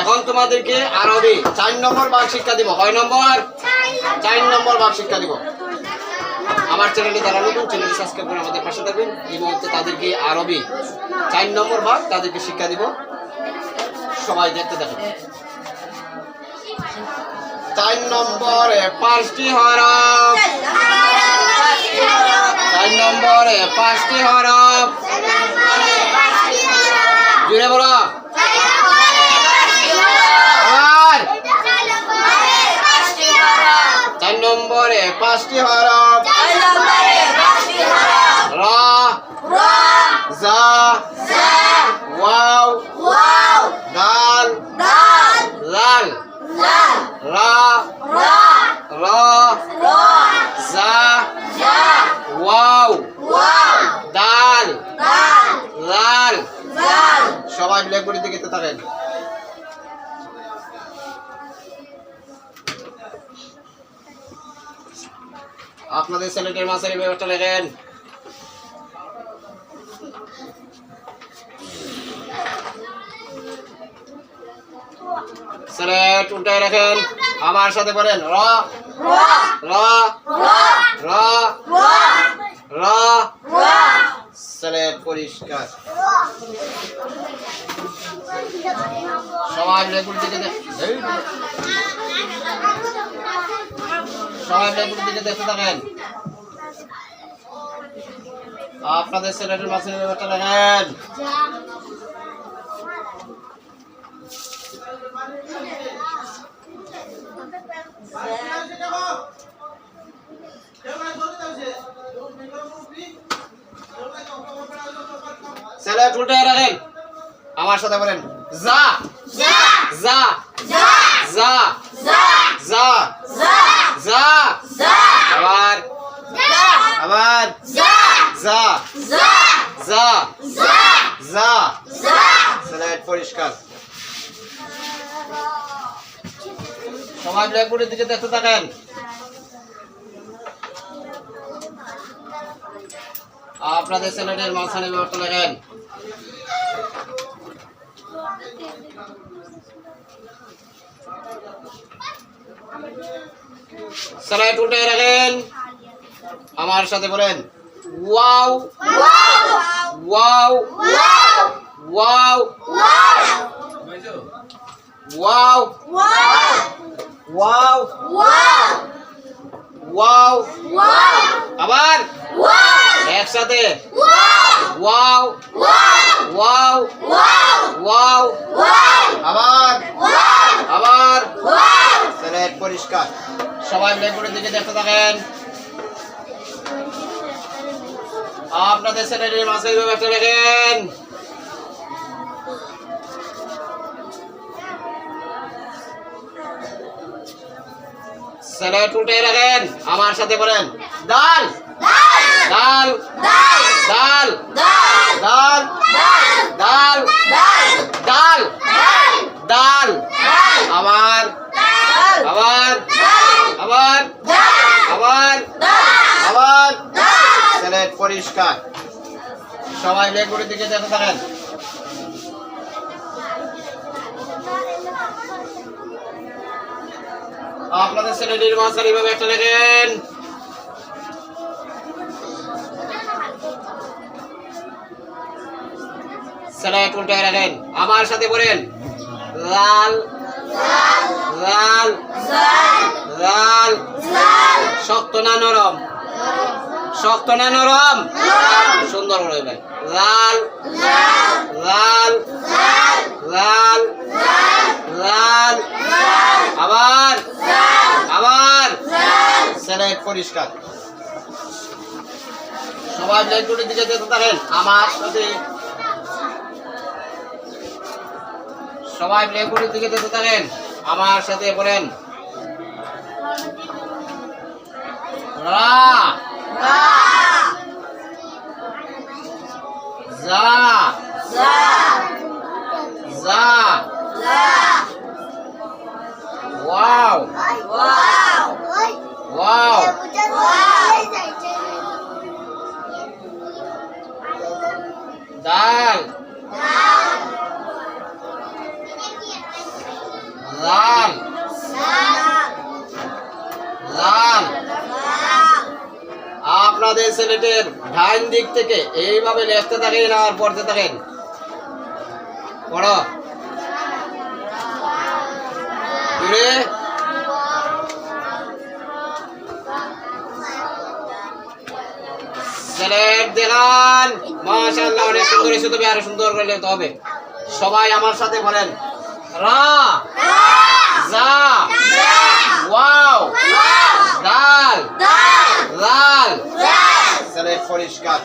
এখন তোমাদেরকে আরবি চার নম্বর ভাগ শিক্ষা দিব। কয় নম্বর? চার নম্বর ভাগ শিক্ষা দিব। আমার চ্যানেলে যারা নতুন, চ্যানেলটি সাবস্ক্রাইব করে আমাদের পাশে থাকবেন। এই মুহূর্তে তাদেরকে আরবি চার নম্বর ভাগ তাদেরকে শিক্ষা দিব। সবাই দেখতে দেখেন চার নম্বরে পাঁচটি হরফ। চার নম্বরে পাঁচটি হরফ। জুড়ে বলো আর চার নম্বরে পাঁচটি হরফ র জা ওয়াও দাল লাল রা র জা ওয়াও দাল লাল। সবাই ব্ল্যাকবোর্ডের দিকে তাকাবেন আপনাদের ছেলেটির মাছের ব্যবস্থা লেখেন। সিলেট উল্টায় রাখেন। আমার সাথে বলেন, র। র। র। র। সিলেট পরিষ্কার। সবাই লেবুর দিকে সবাই লেবুর দিকে দেখতে থাকেন আপনাদের সিলেটের মাছের ব্যাপারটা দেখেন সিলেট উল্টায় রাখেন আমার সাথে বলেন যা। যা। যা। যা। যা। আবার আবার যা। যা। যা। সিলেট পরিষ্কার। সবাই ব্ল্যাকবোর্ডের দিকে দেখতে থাকেন। আপনাদের সিলেটের মাঝখানে ব্যবস্থা লেখেন সিলেট উল্টে রাখেন আমার সাথে বলেন wow wow wow wow wow wow আবার একসাথে। ওয়াও ওয়াও ওয়াও আবার। আবার। সিলেট পরিষ্কার। সবাই ব্ল্যাকবোর্ডের দিকে দেখতে থাকেন। আপনাদের ছেলেটির মাছের ব্যবস্থা লেখেন সিলেট উঠে রাখেন। আমার সাথে বলেন ডাল ডাল ডাল ডাল ডাল ডাল ডাল আবার। আবার। আবার। আবার। আবার। সিলেট পরিষ্কার। সবাই ব্ল্যাকবোর্ডের দিকে দেখতে থাকেন। আপনাদের ছেলেটির মাঝখানে এইভাবে একটা লেখেন সিলেট উল্টায় রাখেন। আমার সাথে বলেন, লাল লাল লাল, শক্ত না নরম? শক্ত না নরম? সুন্দর করে ভাই লাল লাল লাল লাল, আবার আবার সিলেট পরিষ্কার। সবাই দিকে যেতে পারেন আমার সাথে সবাই ব্ল্যাকবোর্ডের দিকে যেতে থাকেন। আমার সাথে বলেন। রা। যা। যা। ওয়াও। ওয়াও। ছেলেটির ডাইন দিক থেকে এইভাবে লিখতে থাকেন আর পড়তে থাকেন। পড়ো। জুড়ে ছেলের দেখান। মাশাআল্লাহ অনেক সুন্দর এসে তবে আরও সুন্দর করে লিখতে হবে। সবাই আমার সাথে বলেন রা। জা ওয়াও। দাল লাল। ছেলে পরিষ্কার